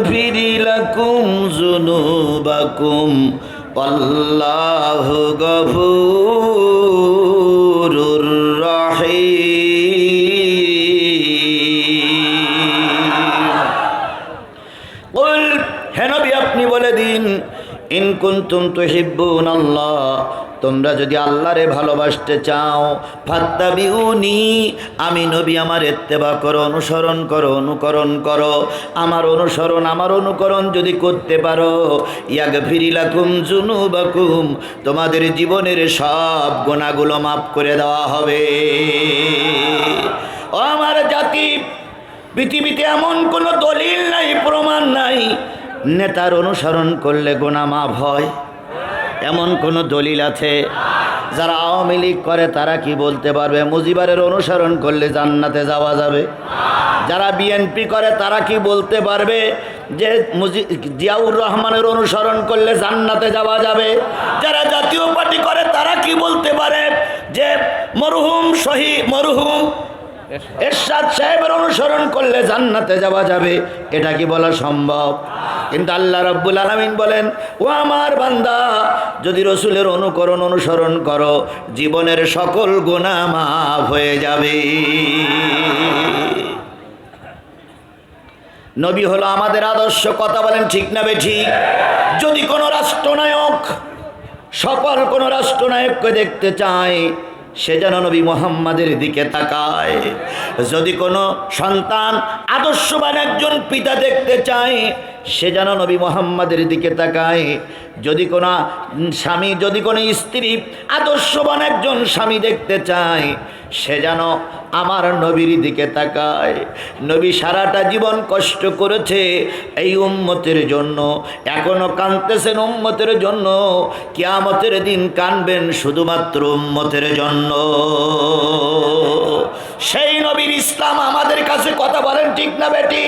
يغفر لكم ذنوبكم والله غفور رحيم قل হে নবী আপনি বলে দিন ইন কুনতুম তুহিব্বুন আল্লাহ তোমরা যদি আল্লাহরে ভালোবাসতে চাও, ফাত্তাবিউনি, আমি নবী আমার এত্তেবা করো, অনুসরণ করো, অনুকরণ করো। আমার অনুসরণ, আমার অনুকরণ যদি করতে পারো ইয়াগ ফিরিলাকুম জুনুবাকুম তোমাদের জীবনের সব গোনাগুলো মাফ করে দেওয়া হবে। ও আমার জাতি, পৃথিবীতে এমন কোনো দলিল নাই, প্রমাণ নাই। নেতার অনুসরণ করলে গোনা মাফ হয়। এমন কোনো দলিল আছে? যারা আওয়ামী লীগ করে, তারা কি বলতে পারবে? মুজিবারের অনুসরণ করলে জান্নাতে যাওয়া যাবে। যারা বিএনপি করে, তারা কি বলতে পারবে যে মুজি জিয়াউর রহমানের অনুসরণ করলে জান্নাতে যাওয়া যাবে? যারা জাতীয় পার্টি করে, তারা কি বলতে পারে যে মরহুম শহীদ মরহুম এরশাদ সাহেবের অনুসরণ করলে জান্নাতে যাওয়া যাবে। এটা কি বলা সম্ভব? কিন্তু আল্লাহ রব্বুল আলমিন বলেন, ও আমার বান্দা, যদি রসুলের অনুকরণ অনুসরণ করো, জীবনের সকল গুণা মাফ হয়ে যাবে। নবী হলো আমাদের আদর্শ, কথা বলেন ঠিক না বে ঠিক? যদি কোনো রাষ্ট্রনায়ক সকল কোনো রাষ্ট্রনায়ককে দেখতে চায় সে যেন নবী মোহাম্মদের দিকে তাকায়। যদি কোনো সন্তান আদর্শবান একজন পিতা দেখতে চায়, সে যেন নবী মোহাম্মদের দিকে তাকায়। যদি কোনো স্বামী, যদি কোনো স্ত্রী আদর্শবান একজন স্বামী দেখতে চায়, সে যেন আমার নবীর দিকে তাকায়। নবী সারাটা জীবন কষ্ট করেছে এই উম্মতের জন্য। এখনও কাঁদতেছেন উম্মতের জন্য। কিয়ামতের দিন কানবেন শুধুমাত্র উম্মতের জন্য। সেই নবীর ইসলাম আমাদের কাছে কথা বলেন ঠিক না বেটি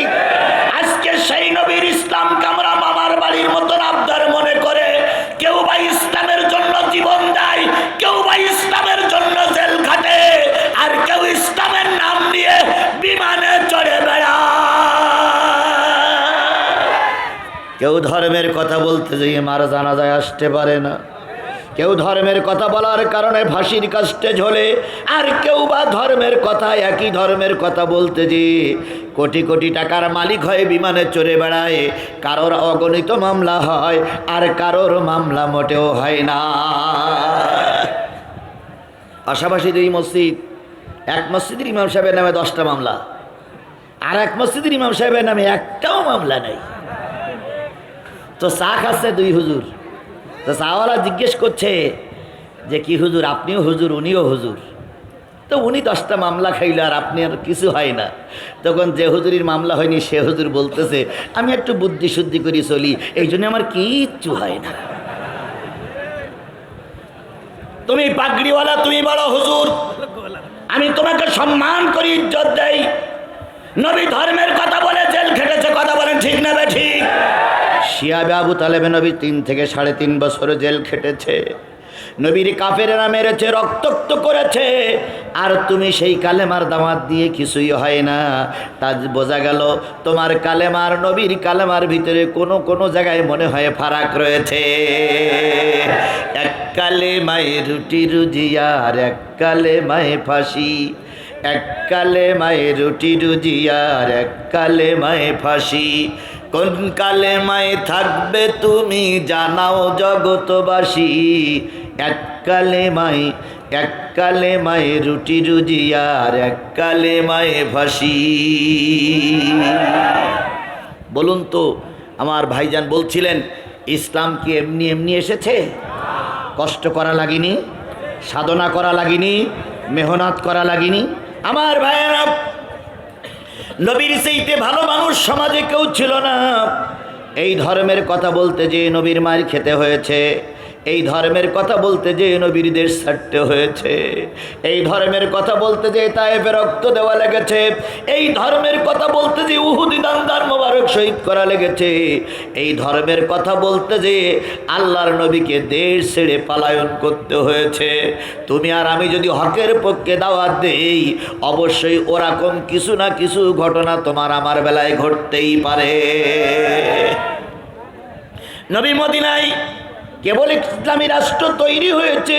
আজকে সেই নবীর ইসলামকে আমরা বাড়ির মতন আবদার মনে করে, কেউ বা ইসলামের জন্য জীবন দেয়, কেউ বা ইসলামের জন্য জেল খাটে, আর কেউ ইসলামের নাম নিয়ে বিমানে চড়ে বেড়ায়। কেউ ধর্মের কথা বলতে যেয়ে মারা জানাজায় আসতে পারে না। কেউ ধর্মের কথা বলার কারণে ফাঁসির কাস্টে ঝোলে, আর কেউ বা ধর্মের কথা, একই ধর্মের কথা বলতে যে কোটি কোটি টাকার মালিক হয়ে বিমানে চড়ে বেড়ায়। কারোর অগণিত মামলা হয়, আর কারোর মামলা মোটেও হয় না। পাশাপাশি দুই মসজিদ, এক মসজিদের ইমাম সাহেবের নামে দশটা মামলা, আর এক মসজিদের ইমাম সাহেবের নামে একটাও মামলা নেই। তো চা খাচ্ছে দুই হুজুর। তো চাওয়ালা জিজ্ঞেস করছে যে, কি হুজুর? আপনিও হুজুর, উনিও হুজুর? তো উনি দশটা মামলা খাইল আর আপনি আর কিছু হয় না। তখন যে হুজুরির মামলা হয়নি, সে হুজুর বলতেছে, আমি একটু বুদ্ধি শুদ্ধি করি চলি, এই জন্য আমার কিচ্ছু হয় না। তুমি পাগড়িওয়ালা, তুমি বড় হুজুর, আমি তোমাকে সম্মান করি, ইজ্জত দেই। নবী ধর্মের কথা বলে জেল খেটেছে, কথা বলেন ঠিক না ঠিক? শিয়াবে আবু তালেবে নবী তিন থেকে সাড়ে তিন বছর জেল খেটেছে। নবীর কাফেরেরা মেরেছে, রক্তক্ত করেছে। আর তুমি সেই কালেমার দামাত দিয়ে কিছুই হয় না। তা বোঝা গেল, তোমার কালেমার, নবীর কালেমার ভিতরে কোনো কোনো জায়গায় মনে হয় ফারাক রয়েছে। এক কালে মায়ে রুটি রুজিয়ার এক কালে মায়ে ফাঁসি। এককালে মায়ে রুটি রুজিয়ার এককালে মায়ে ফাঁসি। কোন কালে মায়ে থাকবে তুমি জানাও জগতবাসী এককালে মায়ে এককালে মায়ে রুটি রুজি আর এককালে মায়ে ভাসি। বলুন তো, আমার ভাইজান বলছিলেন, ইসলাম কি এমনি এমনি এসেছে? কষ্ট করা লাগেনি? সাধনা করা লাগেনি? মেহনত করা লাগেনি? আমার ভাইয়েরা, নবীর সেইতে ভালো মানুষ সমাজে কেউ ছিল না। এই ধর্মের কথা বলতে যে নবীর মায়ের খেতে হয়েছে এই ধর্মের কথা বলতে যে নবীর দেশ ছাড়তে হয়েছে। এই ধর্মের কথা বলতে যে তায়েফে রক্ত দেওয়া লেগেছে। এই ধর্মের কথা বলতে যে উহুদি দান্দার মোবারক শহীদ করা লেগেছে। এই ধর্মের কথা বলতে যে আল্লাহর নবীকে দেশ ছেড়ে পালায়ন করতে হয়েছে। তুমি আর আমি যদি হকের পক্ষে দাওয়াত দেই, অবশ্যই ওরকম কিছু না কিছু ঘটনা তোমার আমার বেলায় ঘটতেই পারে। নবী মদিনায় কেবল ইসলামী রাষ্ট্র তৈরি হয়েছে।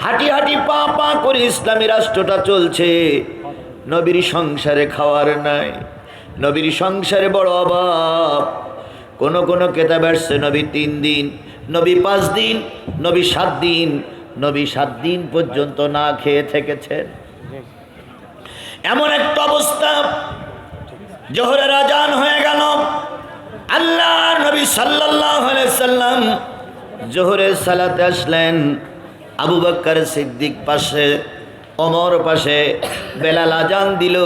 হাঁটি হাঁটি পা পা করে ইসলামী রাষ্ট্রটা চলছে। নবীর সংসারে খাওয়ার নাই। নবীর সংসারে বড় অভাব। কোন কোন কেতাব আসছে, নবী তিন দিন, নবী পাঁচ দিন, নবী সাত দিন, নবী সাত দিন পর্যন্ত না খেয়ে থেকেছেন। এমন একটা অবস্থা, জোহরের আজান হয়ে গেল। আল্লাহ নবী আলাইহি সাল্লাম জোহরের সালাতে আসলেন আবু বক্কর সিদ্দিক পাশে অমর পাশে, বেলাল আজান দিল।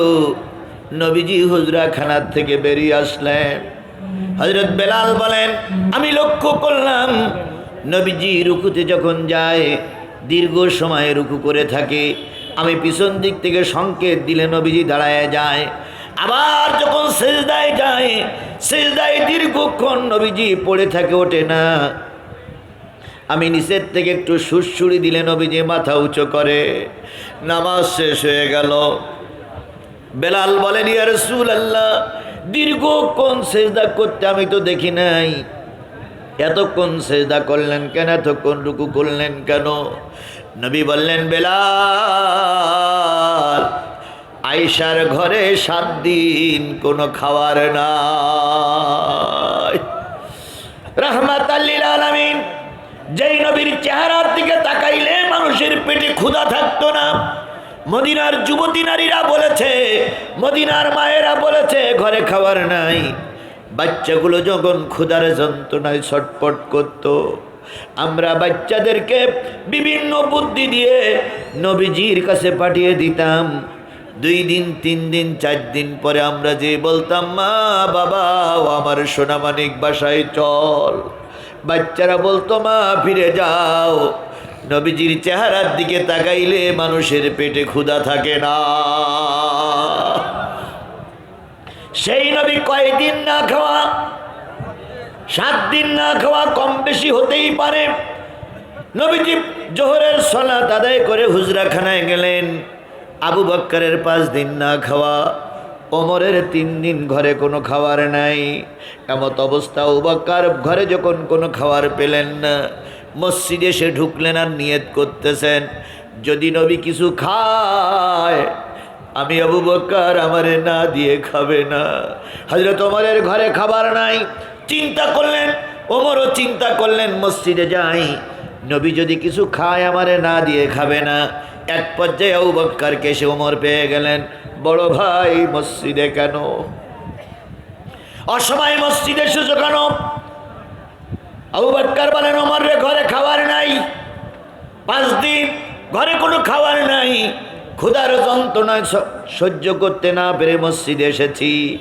নবীজি হুজরা খানার থেকে বেরিয়ে আসলেন। হজরত বেলাল বলেন, আমি লক্ষ্য করলাম, নবীজি রুকুতে যখন যায়, দীর্ঘ সময় রুকু করে থাকে। আমি পিছন দিক থেকে সংকেত দিলে নবীজি দাঁড়ায় যায়। আবার যখন সেজদায় যায়, সেজদায় দীর্ঘক্ষণ নবীজি পড়ে থাকে, ওঠে না। আমি নিচের থেকে একটু সুরসুরি দিলে নবীজি মাথা উঁচু করে। নামাজ শেষ হয়ে গেল। বেলাল বলেন ইয়ার রসুল আল্লাহ দীর্ঘক্ষণ সেজদা করতে আমি তো দেখি নাই। এতক্ষণ সেজদা করলেন কেন? এতক্ষণ রুকু করলেন কেন? নবী বললেন, বেলাল আইসার ঘরে সাত দিন কোনো খাবার নাই। রহমাত আল্লিল আলামিন। যেই নবীর চেহারার দিকে তাকাইলে মানুষের পেটে ক্ষুধা থাকতো না। মদিনার যুবতী নারীরা বলেছে, মদিনার মায়েরা বলেছে, ঘরে খাবার নাই। বাচ্চাগুলো যখন ক্ষুধার যন্ত্রণায় ছটপট করত, আমরা বাচ্চাদেরকে বিভিন্ন বুদ্ধি দিয়ে নবীজির কাছে পাঠিয়ে দিতাম। দুই দিন, তিন দিন, চার দিন পরে আমরা যে বলতাম, মা, বাবা আমার সোনামানিক বাসায় চল। বাচ্চারা বলতো, মা, ফিরে যাও। নবীজির চেহারার দিকে তাকাইলে মানুষের পেটে ক্ষুধা থাকে না। সেই নবী কয়দিন না খাওয়া, সাত দিন না খাওয়া কম বেশি হতেই পারে। নবীজি জোহরের সলাত আদায় করে হুজরাখানায় গেলেন। আবু বক্করের পাঁচ দিন না খাওয়া। ওমরের তিন দিন ঘরে কোনো খাবার নাই। এমত অবস্থা উবাক্কার ঘরে যখন কোনো খাবার পেলেন না, মসজিদে সে ঢুকলেন আর নিয়ত করতেছেন, যদি নবী কিছু খায়, আমি আবু বক্কর আমারে না দিয়ে খাবে না। হজরত ওমরের ঘরে খাবার নাই। চিন্তা করলেন, ওমরও চিন্তা করলেন, মসজিদে যাই, নবী যদি কিছু খায় আমারে না দিয়ে খাবে না। এক পর্যায়ে আবু বক্করকে সে ওমর পেয়ে গেলেন। বড় ভাই মসজিদে কেন? অসময় মসজিদে এসেছ কেন আবু বক্কর বলেন, ওমর রে ঘরে খাবার নাই। পাঁচ দিন ঘরে কোনো খাবার নাই। ক্ষুধার যন্ত্রণা স- সহ্য করতে না পেরে মসজিদে এসেছি।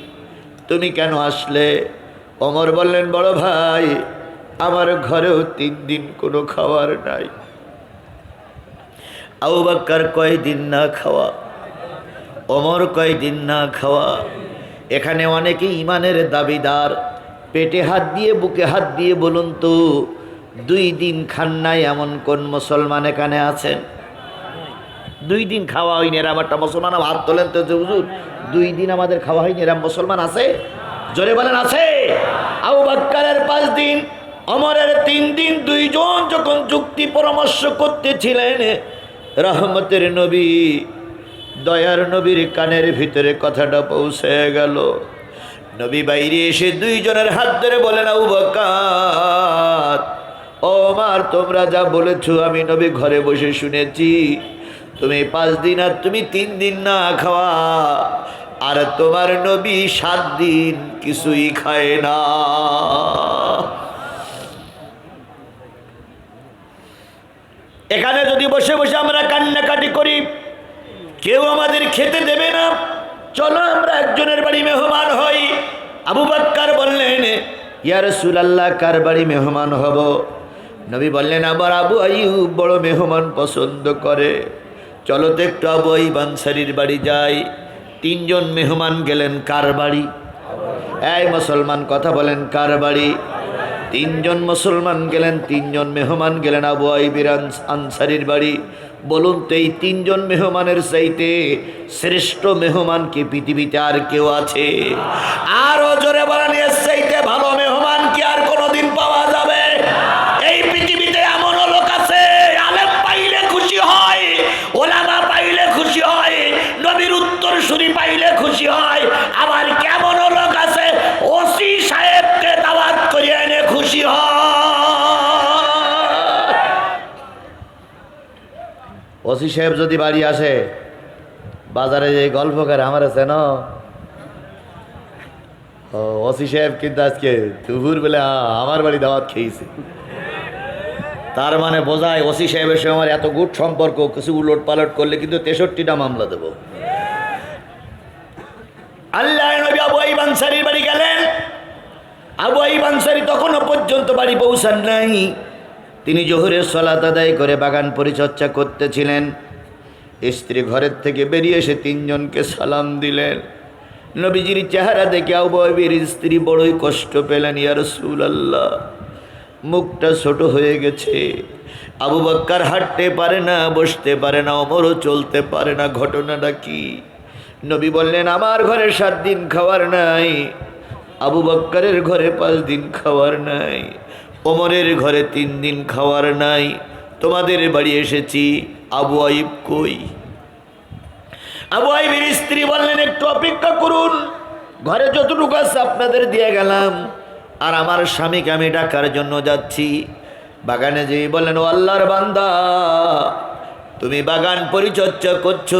তুমি কেন আসলে? অমর বললেন, বড় ভাই, আমার ঘরেও তিন দিন কোনো খাবার নাই। আবু বাক্কার কয়দিন না খাওয়া অমর কয়দিন না খাওয়া। এখানে অনেকে ইমানের দাবিদার। পেটে হাত দিয়ে, বুকে হাত দিয়ে বলুন তো, দুই দিন খান নাই এমন কোন মুসলমান এখানে আছেন? দুই দিন খাওয়া হয়নি, এরা আমারটা মুসলমান হাত তোলেন তো হুজুর। দুই দিন আমাদের খাওয়া হয়নি, এরা মুসলমান আছে? জোরে বলেন, আছে? আবু বাক্কারের পাঁচ দিন অমরের তিন দিন, দুইজন যখন যুক্তি পরামর্শ করতেছিলেন, রহমতের নবী দয়ার নবীর কানের ভিতরে কথাটা পৌঁছে গেল। নবী বাইরে এসে দুইজনের হাত ধরে বলেন, আবু বক্কার ও মার তোমরা যা বলেছ আমি নবী ঘরে বসে শুনেছি। তুমি পাঁচ দিন আর তুমি তিন দিন না খাওয়া। আর তোমার নবী সাত দিন কিছুই খায় না। এখানে যদি বসে বসে আমরা কান্নাকাটি করি কেউ আমাদের খেতে দেবে না। চলো আমরা একজনের বাড়ি মেহমান হই। আবু বাক্কার বললেন ইয়ার রাসূলুল্লাহ, কার বাড়ি মেহমান হব? নবী বললেন আবার আবু আইয়ুব বড় মেহমান পছন্দ করে। চলো তো একটু আবু আইব বাড়ি যাই। তিনজন মেহমান গেলেন, কার বাড়ি? এই মুসলমান, কথা বলেন, কার বাড়ি? তিনজন মুসলমান গেলেন, তিনজন মেহমান গেলেন আবু আইবির আনস- আনসারির বাড়ি। বলুন তো, এই তিনজন মেহমানের চাইতে শ্রেষ্ঠ মেহমান কি পৃথিবীতে আর কেউ আছে? আরও জোরে বলেন, এর চাইতে ভালো মেহমান কি আর কোনোদিন পাওয়া যাবে? এই পৃথিবীতে এমনও লোক আছে, আলেম পাইলে খুশি হয়, ওলামা পাইলে খুশি হয়, নবীর উত্তর শুনি পাইলে খুশি হয়, আবার ওসি সাহেব যদি বাড়ি আসে, বাজারে যে গল্প করে আমার চেন ওসি সাহেব কিন্তু আজকে দুপুর বেলা আমার বাড়ি দাওয়াত খেয়েছে। তার মানে বোঝায় ওসি সাহেবের সঙ্গে আমার এত গুড সম্পর্ক, কিছু উলট পালট করলে কিন্তু তেষট্টিটা মামলা দেব। আল্লাহ নবী আবু আইব আনসারির বাড়ি গেলেন। আবু আইব আনসারি তখনও পর্যন্ত বাড়ি পৌঁছান নাই। তিনি জোহরের সলাত আদায় করে বাগান পরিচর্যা করতেছিলেন। স্ত্রী ঘরের থেকে বেরিয়ে এসে তিনজনকে সালাম দিলেন। নবীজির চেহারা দেখে আবু আইবের স্ত্রী বড়ই কষ্ট পেলেন ইয়ার আল্লাহ মুখটা ছোট হয়ে গেছে। আবু বাক্কার হাঁটতে পারে না, বসতে পারে না, অমরও চলতে পারে না, ঘটনাটা কি? নবী বললেন, আমার ঘরে সাত দিন খাওয়ার নাই, আবু বাক্কারের ঘরে পাঁচ দিন খাওয়ার নাই। ওমরের ঘরে তিন দিন খাওয়ার নাই, তোমাদের বাড়ি এসেছি, আবু আইব কই? আবু আইবের স্ত্রী বললেন, একটু অপেক্ষা করুন, ঘরে যতটুকু আছে আপনাদের দিয়ে গেলাম। আর আমার স্বামীকে আমি ডাকার জন্য যাচ্ছি। বাগানে যে বললেন, ও আল্লাহর বান্দা, তুমি বাগান পরিচর্যা করছ,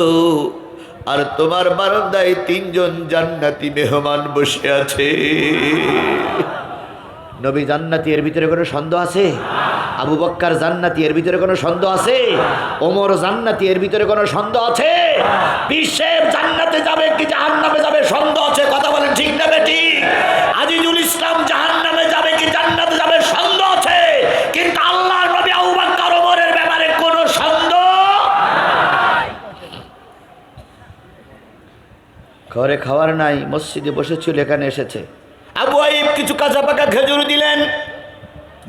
আর তোমার বারান্দায় তিনজন জান্নাতি মেহমান বসে আছে। নবী জান্নাতি এর ভিতরে কোনো সন্দেহ আছে? আবু বক্কার জান্নাতি এর ভিতরে কোনো সন্দেহ আছে? ওমর জান্নাতি এর ভিতরে কোনো সন্দেহ আছে? বিশ্বের জান্নাতে যাবে কি জাহান্নামে যাবে সন্দেহ আছে? কথা বলেন ঠিক না বেটি আজিজুল ইসলাম জাহান্নামে যাবে কি জান্নাতে যাবে সন্দেহ আছে? কিন্তু আল্লাহ নবী আবু বক্কর ওমরের ব্যাপারে কোনো সন্দেহ ঘরে খাওয়ার নাই, মসজিদে বসেছিল, এখানে এসেছে। আবু আইব কিছু কাঁচা পাকা খেজুর দিলেন।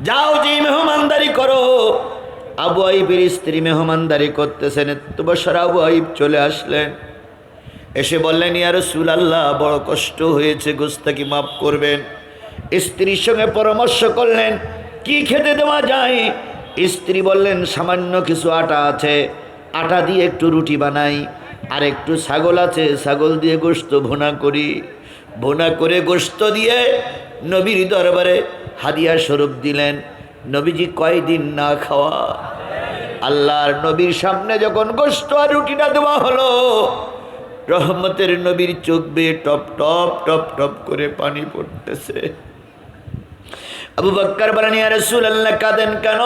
যাও যে মেহমানদারি করো। আবু আইবের স্ত্রী মেহমানদারি করতেছেন। তো বছর আবু আইব চলে আসলেন। এসে বললেন ইয়ার আল্লাহ বড় কষ্ট হয়েছে গোস্তাকি মাফ করবেন? স্ত্রীর সঙ্গে পরামর্শ করলেন, কি খেতে দেওয়া যায়? স্ত্রী বললেন, সামান্য কিছু আটা আছে। আটা দিয়ে একটু রুটি বানাই। আর একটু ছাগল আছে, ছাগল দিয়ে গোস্ত ভুনা করি। ভুনা করে গোস্ত দিয়ে নবীর দরবারে হাদিয়া স্বরূপ দিলেন। নবীজি কয়দিন না খাওয়া? আল্লাহর নবীর সামনে যখন গোস্ত আর রুটিটা দেওয়া হলো, রহমতের নবীর চোখ বেয়ে টপ টপ টপ টপ করে পানি পড়তেছে। আবু বাক্কার বলেন, ইয়া রাসূলুল্লাহ, কাঁদেন কেন?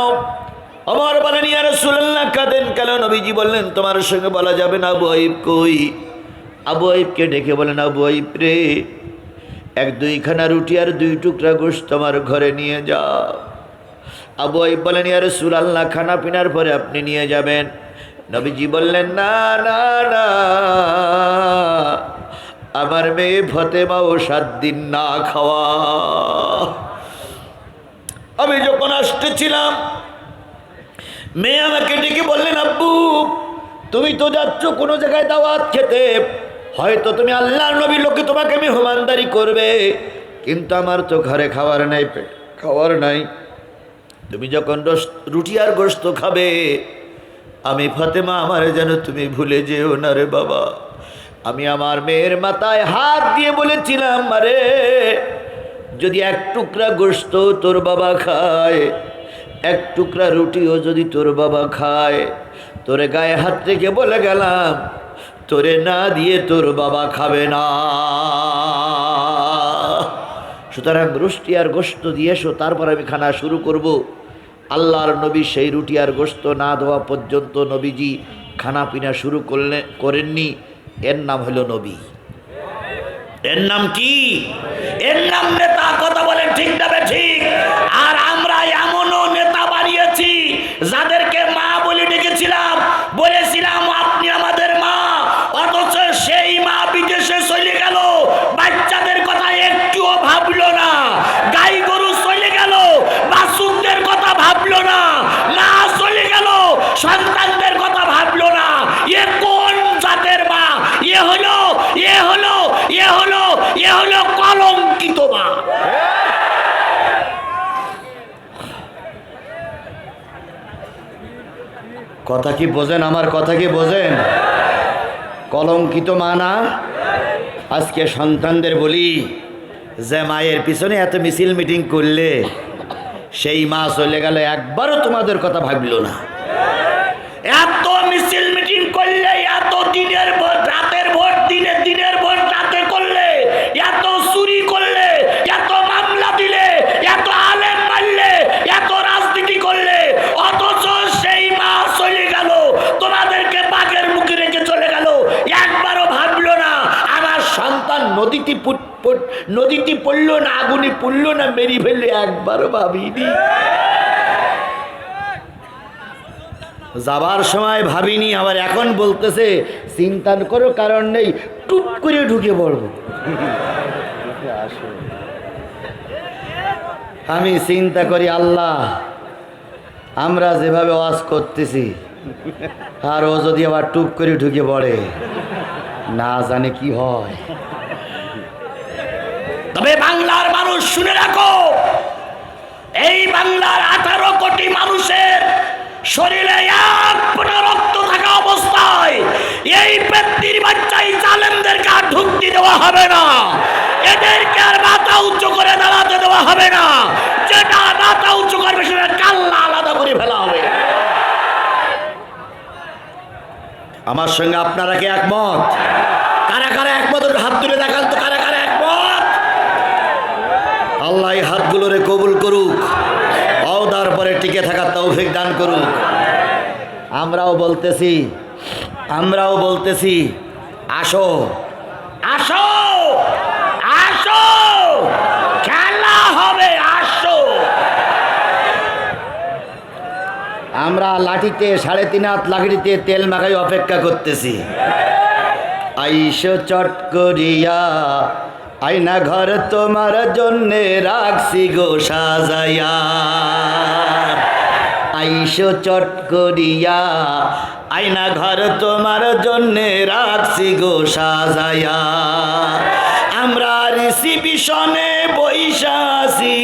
আমার বলেন, ইয়া রাসূলুল্লাহ, কাঁদেন কেন? নবীজি বললেন, তোমার সঙ্গে বলা যাবে না, আবু আইব কই? আবু আইবকে ডেকে বলেন, আবু আইব রে এক দুইখানা রুটি আর দুই টুকরা গোশত তোমার ঘরে নিয়ে যাও। আবু আইব বলেন, ইয়া রাসূলুল্লাহ, খানা পিনার পরে আপনি নিয়ে যাবেন। নবীজি বললেন, না না না। আমার মেয়ে ফতেমাও সাত দিন না খাওয়া। আমি যখন আসতেছিলাম, মেয়ে আমাকে ডেকে বললেন, আব্বু, তুমি তো যাচ্ছ কোনো জায়গায় দাওয়াত খেতে। হয়তো তুমি আল্লাহর নবীর লোকে তোমাকে মেহমানদারি করবে, কিন্তু আমার তো ঘরে খাবার নাই, পেট খাবার নাই। তুমি যখন রুটি আর গোস্ত খাবে, আমি ফাতেমা আমার যেন তুমি ভুলে যেও না রে বাবা। আমি আমার মেয়ের মাথায় হাত দিয়ে বলেছিলাম, আরে, যদি এক টুকরা গোস্ত তোর বাবা খায়, এক টুকরা রুটিও যদি তোর বাবা খায়। তোরে গায়ে হাত থেকে বলে গেলাম তোরে না দিয়ে তোর বাবা খাবে না। সুতরাং রুষ্টি আর গোস্ত দিয়ে এসো, তারপর আমি খানা শুরু করব। আল্লাহর নবী সেই রুটি আর গোস্ত না দেওয়া পর্যন্ত নবীজি খানা পিনা শুরু করলে, করেননি। এর নাম হলো নবী। এর নাম কি? এর নাম নেতা কথা বলেন ঠিক না বে ঠিক আর আমরা এমনও নেতা বানিয়েছি কথা কি বোঝেন? আমার কথা কি বোঝেন? কলঙ্কিত মা না আজকে সন্তানদের বলি, যে মায়ের পিছনে এত মিছিল মিটিং করলে সেই মা চলে গেল, একবারও তোমাদের কথা ভাবলো না। এত মিছিল মিটিং করলে এত দিনের ভোট রাতের ভোট দিনের দিনের ভোট রাতে করলে এত চুরি করলে এত মামলা দিলে এত আলেম মারলে এত রাজনীতি করলে অথচ সেই মা চলে গেল তোমাদেরকে বাঘের মুখে রেখে চলে গেল একবারও ভাবলো না আমার নদীটি পুট- পড়ল না, আগুনে পড়ল না, মেরি ফেলল একবারও ভাবিনি। যাবার সময় ভাবিনি, আবার এখন বলতেছে, চিন্তা করো, কারণ নেই, টুপ করে ঢুকে পড়ব। আমি চিন্তা করি, আল্লাহ, আমরা যেভাবে ওয়াজ করতেছি, আর ও যদি আবার টুপ করে ঢুকে পড়ে, না জানে কি হয়। তবে বাংলার মানুষ শুনে রাখো, এই বাংলার আঠারো কোটি মানুষের শরীরে এক ফোঁটা রক্ত থাকা অবস্থায় এই ব্যক্তির বাচ্চাই জালেমদেরকে আর ঢুকতে দেওয়া হবে না। এদেরকে আর মাথা উঁচু করে দাঁড়াতে দেওয়া হবে না। যেটা মাথা উঁচু করবে সেটা কাল্লা আলাদা করে ফেলা হবে। আমার সঙ্গে আপনারা কি একমত? কারা কারা একমত হাত তুলে দেখান তো কারা কারা একমত আল্লাহ এই হাতগুলোরে কবুল করুক। অওদার পরে টিকে থাকার তৌফিক দান করুক। আমরাও বলতেছি আমরাও বলতেছি, আসো আসো আসো, খেলা হবে, আসো। আমরা লাঠিতে সাড়ে তিন হাত লাঠিতে তেল মাখাই অপেক্ষা করতেছি। আইসো চট করিয়া আয়না ঘর তোমার জন্যে রাখছি গো সাজাইয়া আইসো চট করিয়া, আয়না ঘর তোমার জন্যে রাখছি গো সাজাইয়া আমরা রিসিপিশনে বৈশাসি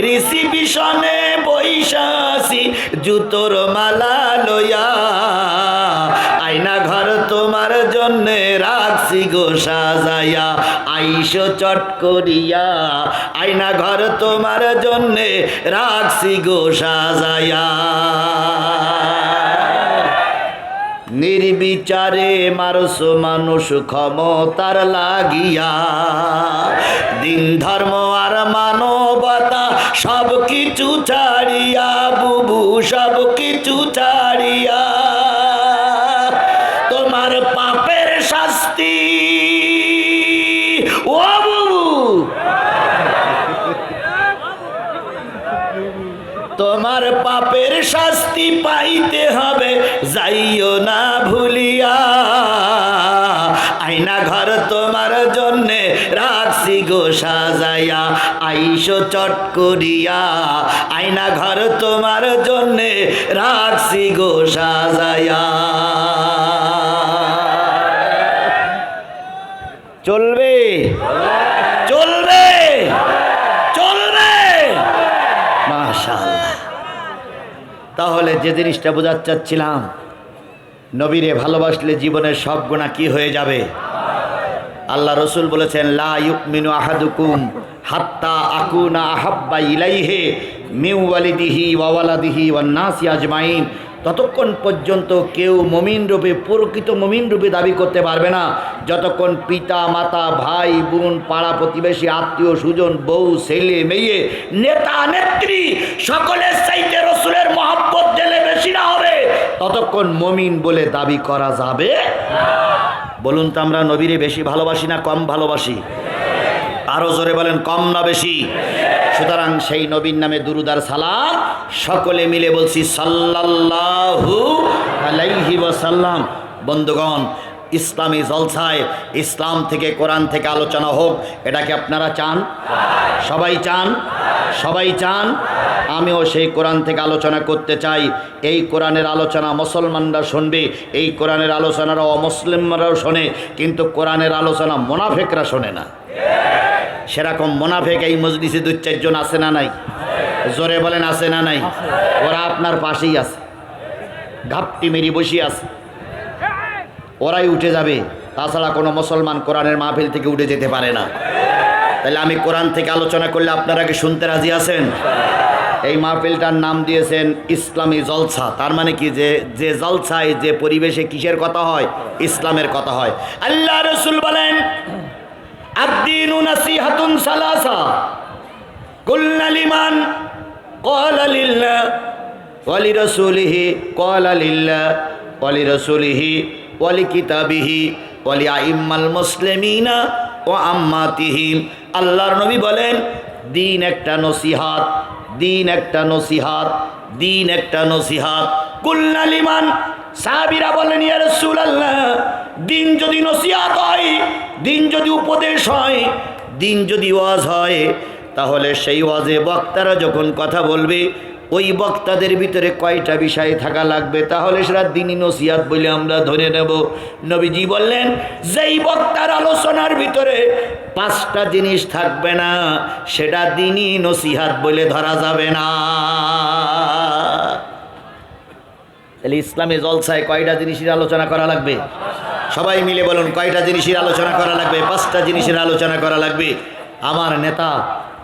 রিসিপিশনে বৈশাসি জুতোর মালা লইয়া আয়না ঘর তোমার জন্যে রাখছি গো সাজাইয়া। আইসো চট করিয়া, আয়না ঘর তোমার জন্যে রাখছি গো সাজাইয়া। নির্বিচারে মারস মানুষ ক্ষমতার লাগিয়া। দিন ধর্ম আর মানবতা সব কিছু ছাড়িয়া, বুবু সব কিছু ছাড়িয়া। পাপের শাস্তি পাইতে হবে, যাইও না ভুলিয়া। আয়না ঘর তোমার জন্যে রাখছি গো সাজাইয়া, আইসো চট করিয়া। আয়না ঘর তোমার জন্যে রাখছি গো সাজাইয়া। চলবে চলবে মাশাআল্লাহ তাহলে যে জিনিসটা বোঝাতে চাচ্ছিলাম, নবীরে ভালোবাসলে জীবনের সব গুণা কি হয়ে যাবে? আল্লাহ রসুল বলেছেন, লা ইউমিনু আহাদুকুম হাত্তা আকুনা আহাব্বা ইলাইহে মিউ ওয়ালিদিহি ওয়া ওয়ালাদিহি ওয়ান আজমাইন। ততক্ষণ পর্যন্ত কেউ মমিন রূপে, প্রকৃত মমিন রূপে দাবি করতে পারবে না। যতক্ষণ পিতা, মাতা, ভাই, বোন, পাড়া, প্রতিবেশী, আত্মীয় সুজন বউ, ছেলে, মেয়ে, নেতা, নেত্রী, সকলের চাইতে রসুলের বেশি না হবে। ততক্ষণ মমিন বলে দাবি করা যাবে। বলুন তো আমরা নবীরে বেশি ভালোবাসি না কম ভালোবাসি? আরও জোরে বলেন, কম না বেশি? সুতরাং সেই নবীর নামে দুরুদার সালাম সকলে মিলে বলছি, সাল্লাল্লাহু বন্ধুগণ ইসলামী জলসায়, ইসলাম থেকে কোরআন থেকে আলোচনা হোক এটাকে আপনারা চান? সবাই চান? সবাই চান? আমিও সেই কোরআন থেকে আলোচনা করতে চাই। এই কোরআনের আলোচনা মুসলমানরা শুনবে, এই কোরআনের আলোচনারা অমুসলিমরাও শোনে, কিন্তু কোরআনের আলোচনা মোনাফেকরা শোনে না। সেরকম মোনাফেক এই মজলিসে দু চারজন আছে না নাই? জোরে বলেন, আছে না নাই? ওরা আপনার পাশেই আছে। ঘাপটি মেরি বসে আছে। ওরাই উঠে যাবে। তাছাড়া কোনো মুসলমান কোরআনের মাহফিল থেকে উঠে যেতে পারে না। তাহলে আমি কোরআন থেকে আলোচনা করলে আপনারা কি শুনতে রাজি আছেন? এই মাহফিলটার নাম দিয়েছেন ইসলামী জলসা। তার মানে কি যে যে জলসায় যে পরিবেশে কিসের কথা হয়? ইসলামের কথা হয়। আল্লাহ রসুল বলেন সালাসা। কুল্লালিমান কলালিল্লা কলি রসুলিহি কলালিল্লা কলি রসুলিহি ওয়ালি কিতাবিহি, ওয়ালি আইম্মাল মুসলিমিনা ও আম্মাতিহিম আল্লাহর নবী বলেন, দিন একটা নসিহাত, দিন একটা নসিহাত, দিন একটা নসিহাত। কুল্লালিমান সাহাবিরা বলেন, ইয়া রাসূলুল্লাহ, দিন যদি নসিহাত হয়, দিন যদি উপদেশ হয়, দিন যদি ওয়াজ হয়, তাহলে সেই ওয়াজে বক্তারা যখন কথা বলবে ওই বক্তাদের ভিতরে কয়টা বিষয় থাকা লাগবে? তাহলে সেটা দিনই নসিহাত বলে আমরা ধরে নেব। নবীজি বললেন, যেই বক্তার আলোচনার ভিতরে পাঁচটা জিনিস থাকবে না, সেটা দিনই নসিহাত বলে ধরা যাবে না। তাহলে ইসলামে জলসায় কয়টা জিনিসের আলোচনা করা লাগবে? সবাই মিলে বলুন, কয়টা জিনিসের আলোচনা করা লাগবে? পাঁচটা জিনিসের আলোচনা করা লাগবে? আমার নেতা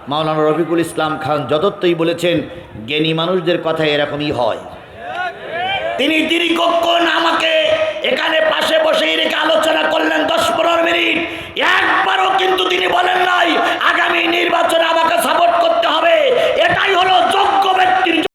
মাওলানা রফিকুল ইসলাম খান যতত্বই বলেছেন, জ্ঞানী মানুষদের কথা এরকমই হয়। তিনি দীর্ঘক্ষণ আমাকে এখানে পাশে বসেই রেখে